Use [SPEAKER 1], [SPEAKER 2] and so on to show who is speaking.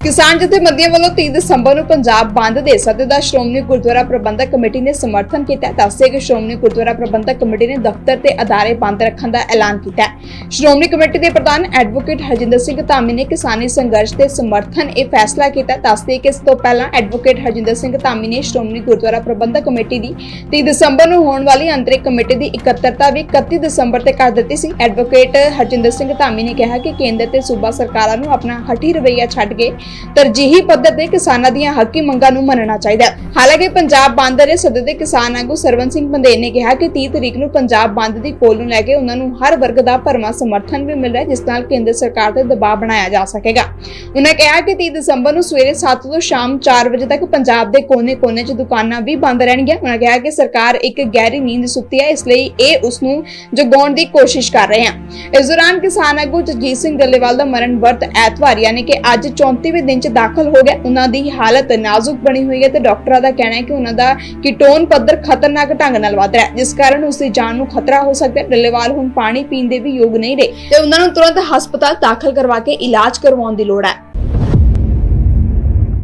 [SPEAKER 1] ਕਿਸਾਨ ਜਥੇਬੰਦੀਆਂ ਵੱਲੋਂ 30 ਦਸੰਬਰ ਨੂੰ ਪੰਜਾਬ ਬੰਦ ਦੇ ਸੱਦੇ ਦਾ ਸ਼੍ਰੋਮਣੀ ਗੁਰਦੁਆਰਾ ਪ੍ਰਬੰਧਕ ਕਮੇਟੀ ਨੇ ਸਮਰਥਨ ਕੀਤਾ ਦੱਸਦੇ ਕਿ ਸ਼੍ਰੋਮਣੀ ਗੁਰਦੁਆਰਾ ਪ੍ਰਬੰਧਕ ਕਮੇਟੀ ਨੇ ਦਫ਼ਤਰ ਤੇ ਅਦਾਰੇ ਬੰਦ ਰੱਖਣ ਦਾ ਐਲਾਨ ਕੀਤਾ ਸ਼੍ਰੋਮਣੀ ਕਮੇਟੀ ਦੇ ਪ੍ਰਧਾਨ ਐਡਵੋਕੇਟ ਹਰਜਿੰਦਰ ਸਿੰਘ ਧਾਮੀ ਨੇ ਕਿਸਾਨੀ ਸੰਘਰਸ਼ ਦੇ ਸਮਰਥਨ ਇਹ ਫੈਸਲਾ ਕੀਤਾ ਹੈ। ਦੱਸਦੇ ਕਿ ਇਸ ਤੋਂ ਪਹਿਲਾਂ ਐਡਵੋਕੇਟ ਹਰਜਿੰਦਰ ਸਿੰਘ ਧਾਮੀ ਨੇ ਸ਼੍ਰੋਮਣੀ ਗੁਰਦੁਆਰਾ ਪ੍ਰਬੰਧਕ ਕਮੇਟੀ ਦੀ 30 ਦਸੰਬਰ ਨੂੰ ਹੋਣ ਵਾਲੀ ਅੰਤਰਿਕ ਕਮੇਟੀ ਦੀ ਇਕੱਤਰਤਾ ਵੀ 31 ਦਸੰਬਰ ਤੇ ਕਰ ਦਿੱਤੀ ਸੀ। ਐਡਵੋਕੇਟ ਹਰਜਿੰਦਰ ਸਿੰਘ ਧਾਮੀ ਨੇ ਕਿਹਾ ਕਿ ਕੇਂਦਰ ਤੇ ਸੂਬਾ ਸਰਕਾਰਾਂ ਨੂੰ ਆਪਣਾ ਹੱਠੀ ਰਵੱਈਆ ਛੱਡ ਕੇ ਤਰਜੀਹੀ ਪੱਧਰ ਤੇ ਕਿਸਾਨਾਂ ਦੀਆਂ ਹੱਕੀ ਮੰਗਾਂ ਨੂੰ ਮੰਨਣਾ ਚਾਹੀਦਾ ਹੈ। ਹਾਲਾਂਕਿ ਪੰਜਾਬ ਬੰਦ ਦੇ ਸੱਦੇ ਤੇ ਕਿਸਾਨ ਆਗੂ ਸਰਵਨ ਸਿੰਘ ਬੰਦੇਰ ਨੇ ਕਿਹਾ ਕਿ 30 ਤਰੀਕ ਨੂੰ ਪੰਜਾਬ ਬੰਦ ਦੀ ਕੋਲ ਨੂੰ ਲੈ ਕੇ ਉਹਨਾਂ ਨੂੰ ਹਰ ਵਰਗ ਦਾ ਭਰਮਾ ਸਮਰਥਨ ਵੀ ਮਿਲ ਰਿਹਾ ਜਿਸ ਨਾਲ ਕੇਂਦਰ ਸਰਕਾਰ ਤੇ ਦਬਾਅ ਬਣਾਇਆ ਜਾ ਸਕੇਗਾ। ਉਹਨਾਂ ਕਿਹਾ ਕਿ 30 ਦਸੰਬਰ ਨੂੰ ਸਵੇਰੇ 7 ਤੋਂ ਸ਼ਾਮ 4 ਵਜੇ ਤੱਕ ਪੰਜਾਬ ਦੇ ਕੋਨੇ-ਕੋਨੇ 'ਚ ਦੁਕਾਨਾਂ ਵੀ ਬੰਦ ਰਹਿਣਗੀਆਂ। ਉਹਨਾਂ ਕਿਹਾ ਕਿ ਸਰਕਾਰ ਇੱਕ ਗਹਿਰੀ ਨੀਂਦ ਸੁੱਤੀ ਹੈ, ਇਸ ਲਈ ਇਹ ਉਸ ਨੂੰ ਜਗਾਉਣ ਦੀ ਕੋਸ਼ਿਸ਼ ਕਰ ਰਹੇ ਹਨ ਇਸ ਦੌਰਾਨ ਕਿਸਾਨ ਆਗੂ ਜਗਜੀਤ ਸਿੰਘ ਡੱਲੇਵਾਲ ਦਾ ਮਰਨ ਵਰਤ ਐਤਵਾਰ, ਯਾਨੀ ਕਿ ਅੱਜ 34ਵੇਂ ਦਿਨ 'ਚ ਦਾਖਲ ਹੋ ਗਿਆ, ਉਹਨਾਂ ਦੀ ਹਾਲਤ ਨਾਜ਼ੁਕ ਬਣੀ ਹੋਈ ਹੈ ਤੇ ਡਾਕਟਰਾਂ ਦਾ ਕਹਿਣਾ ਹੈ ਕਿ ਉਹਨਾਂ ਦਾ ਕੀਟੋਨ ਪੱਧਰ ਖਤਰਨਾਕ ਢੰਗ ਨਾਲ ਵਧ ਰਿਹਾ ਹੈ, ਜਿਸ ਕਾਰਨ ਉਸ ਦੀ ਜਾਨ ਨੂੰ ਖਤਰਾ ਹੋ ਸਕਦਾ ਹੈ। ਡੱਲੇਵਾਲ ਹੁਣ ਪਾਣੀ ਪੀਣ ਦੇ ਵੀ ਯੋਗ ਨਹੀਂ ਰਹੇ ਤੇ ਉਹਨਾਂ ਨੂੰ ਤੁਰੰਤ ਹਸਪਤਾਲ ਦਾਖਲ ਕਰਵਾ ਕੇ ਇਲਾਜ ਕਰਵਾਉਣ ਦੀ ਲੋੜ ਹੈ।